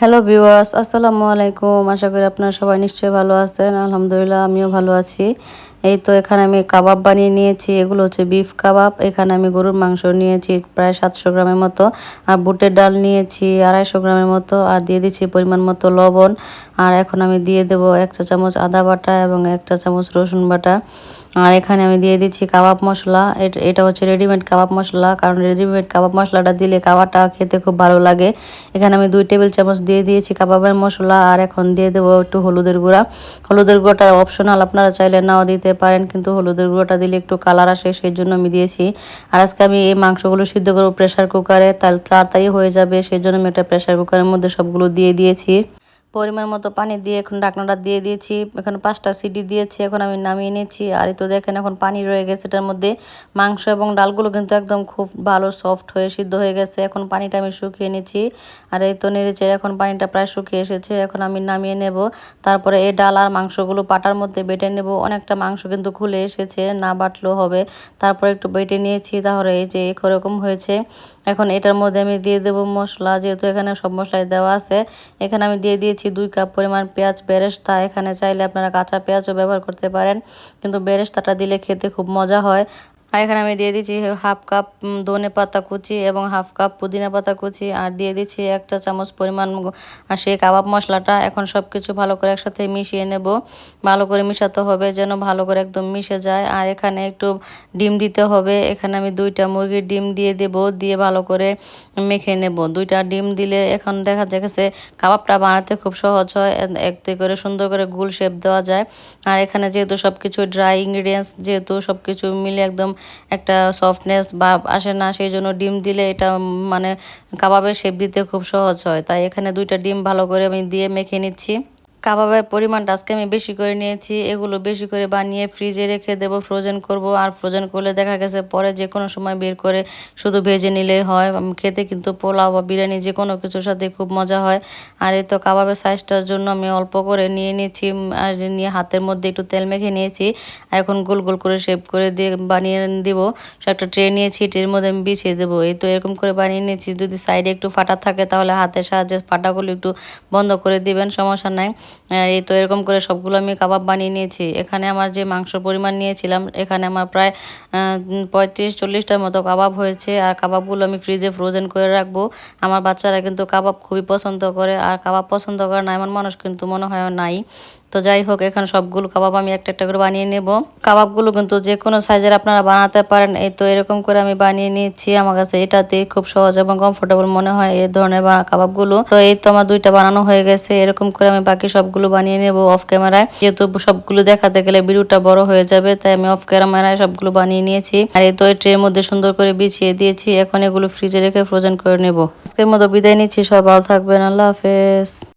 Hello viewers আসসালামু আলাইকুম আশা করি আপনারা সবাই নিশ্চয়ই ভালো আছেন। আলহামদুলিল্লাহ, আমিও ভালো আছি। এই তো এখানে আমি কাবাব বানিয়ে নিয়েছি, এগুলো হচ্ছে বিফ কাবাব। এখানে আমি গরুর মাংস নিয়েছি, প্রায় সাতশো গ্রামের মতো। আর বুটের ডাল নিয়েছি, আড়াইশো গ্রামের মতো। আর দিয়ে দিচ্ছি পরিমাণ মতো লবণ। আর এখন আমি দিয়ে দেব এক চা চামচ আদা বাটা এবং এক চা চামচ রসুন বাটা। আর এখানে আমি দিয়ে দিচ্ছি কাবাব মশলা। এটা হচ্ছে রেডিমেড কাবাব মশলা। কারণ রেডিমেড কাবাব মশলাটা দিলে কাবাবটা খেতে খুব ভালো লাগে। এখানে আমি দুই টেবিল চামচ দিয়ে দিয়েছি কাবাবের মশলা। আর এখন দিয়ে দেবো একটু হলুদের গুঁড়া। হলুদের গুঁড়োটা অপশনাল আপনারা চাইলে নাও দিতে পারেন, কিন্তু হলুদের গুঁড়োটা দিলে একটু কালার আসে, সেই জন্য আমি দিয়েছি। আর আজকে আমি এই মাংসগুলো সিদ্ধ করব প্রেশার কুকারে তাড়াতাড়ি হয়ে যাবে, সেই জন্য আমি একটা প্রেশার কুকারের মধ্যে সবগুলো দিয়ে দিয়েছি। পরিমাণ মতো পানি দিয়ে এখন ঢাকনাটা দিয়ে দিয়েছি। এখন পাঁচটা সিটি দিয়েছি, এখন আমি নামিয়ে নিয়েছি। আর তো দেখেন এখন পানি রয়ে গেছে, এটার মধ্যে মাংস এবং ডালগুলো কিন্তু একদম খুব ভালো সফট হয়ে সিদ্ধ হয়ে গেছে। এখন পানিটা আমি শুকিয়ে নিয়েছি। আর এই তো নেড়েছে এখন পানিটা প্রায় শুকিয়ে এসেছে, এখন আমি নামিয়ে নেব। তারপরে এই ডাল আর মাংসগুলো পাটার মধ্যে বেটে নেব। অনেকটা মাংস কিন্তু খুলে এসেছে, না বাটলেও হবে। তারপরে একটু বেটে নিয়েছি, তাহলে এই যে এরকম হয়েছে। এখন এটার মধ্যে আমি দিয়ে দেবো মশলা, যেহেতু এখানে সব মশলাই দেওয়া আছে। এখানে আমি দিয়ে দিয়েছি দুই কাপ পরিমাণ পেঁয়াজ বেরেস্তা। এখানে চাইলে আপনারা কাঁচা পেঁয়াজও ব্যবহার করতে পারেন, কিন্তু বেরেস্তাটা দিলে খেতে খুব মজা হয়। আর এখানে আমি দিয়ে দিচ্ছি হাফ কাপ ধনে পাতা কুচি এবং হাফ কাপ পুদিনা পাতা কুচি আর দিয়ে দিচ্ছি এক চা চামচ পরিমাণ সেই কাবাব মশলাটা এখন সব কিছু ভালো করে একসাথে মিশিয়ে নেব। ভালো করে মিশাতে হবে যেন ভালো করে একদম মিশে যায়। আর এখানে একটু ডিম দিতে হবে। এখানে আমি দুইটা মুরগির ডিম দিয়ে দেব, দিয়ে ভালো করে মেখে নেব। দুইটা ডিম দিলে এখন দেখা যাচ্ছে কাবাবটা বানাতে খুব সহজ হয়। একতে করে সুন্দর করে গুল শেপ দেওয়া যায়। আর এখানে যেহেতু সব কিছু ড্রাই ইনগ্রিডিয়েন্টস যেহেতু সব কিছু মিলে একদম একটা সফটনেস ভাব আসে না, সেই জন্য ডিম দিলে এটা মানে কাবাবের শেপ দিতে খুব সহজ হয়। তাই এখানে দুইটা ডিম ভালো করে আমি দিয়ে মেখে নিচ্ছি। কাবাবের পরিমাণটা আজকে আমি বেশি করে নিয়েছি। এগুলো বেশি করে বানিয়ে ফ্রিজে রেখে দেব ফ্রোজেন করব। আর ফ্রোজেন করলে দেখা গেছে পরে যে কোনো সময় বের করে শুধু ভেজে নিলেই হয়। খেতে কিন্তু পোলাও বা বিরিয়ানি যে কোনো কিছুর সাথে খুব মজা হয়। আর এই তো কাবাবের সাইজটার জন্য আমি অল্প করে নিয়ে নিয়েছি। আর নিয়ে হাতের মধ্যে একটু তেল মেখে নিয়েছি। আর এখন গোল গোল করে শেপ করে দিয়ে বানিয়ে দিব। একটা ট্রে নিয়েছি, ট্রের মধ্যে আমি বিছিয়ে দেবো। এই তো এরকম করে বানিয়ে নিয়েছি। যদি সাইডে একটু ফাটা থাকে তাহলে হাতের সাহায্যে ফাটাগুলো একটু বন্ধ করে দিবেন, সমস্যা নাই। এই তো এরকম করে সবগুলো আমি কাবাব বানিয়ে নিয়েছি। এখানে আমার যে মাংস পরিমাণ নিয়েছিলাম, এখানে আমার প্রায় পঁয়ত্রিশ চল্লিশটার মতো কাবাব হয়েছে। আর কাবাবগুলো আমি ফ্রিজে ফ্রোজেন করে রাখব। আমার বাচ্চারা কিন্তু কাবাব খুবই পছন্দ করে। আর কাবাব পছন্দ করে না, এমন মানুষ কিন্তু মনে হয় নাই। তো যাই হোক, এখানে সবগুলো কাবাব আমি একটা একটা করে বানিয়ে নেব। কাবাবগুলো কিন্তু যে কোনো সাইজের আপনারা বানাতে পারেন। এই তো এরকম করে আমি বানিয়ে নিয়েছি। আমার কাছে এটাতে খুব সহজ এবং কমফোর্টেবল মনে হয় এই ধরনের বা কাবাবগুলো। তো এই তো আমার দুইটা বানানো হয়ে গেছে। এরকম করে আমি বাকি সবগুলো বানিয়ে নেব অফ ক্যামেরায় যেহেতু সবগুলো দেখাতে গেলে ভিডিওটা বড় হয়ে যাবে, তাই আমি অফ ক্যামেরায় সবগুলো বানিয়ে নিয়েছি। আর এই তো এই ট্রের মধ্যে সুন্দর করে বিছিয়ে দিয়েছি। এখন এগুলো ফ্রিজে রেখে ফ্রোজেন করে নেব। আজকের মতো বিদায় নিচ্ছি। সব ভালো থাকবেন। আল্লাহ হাফেজ।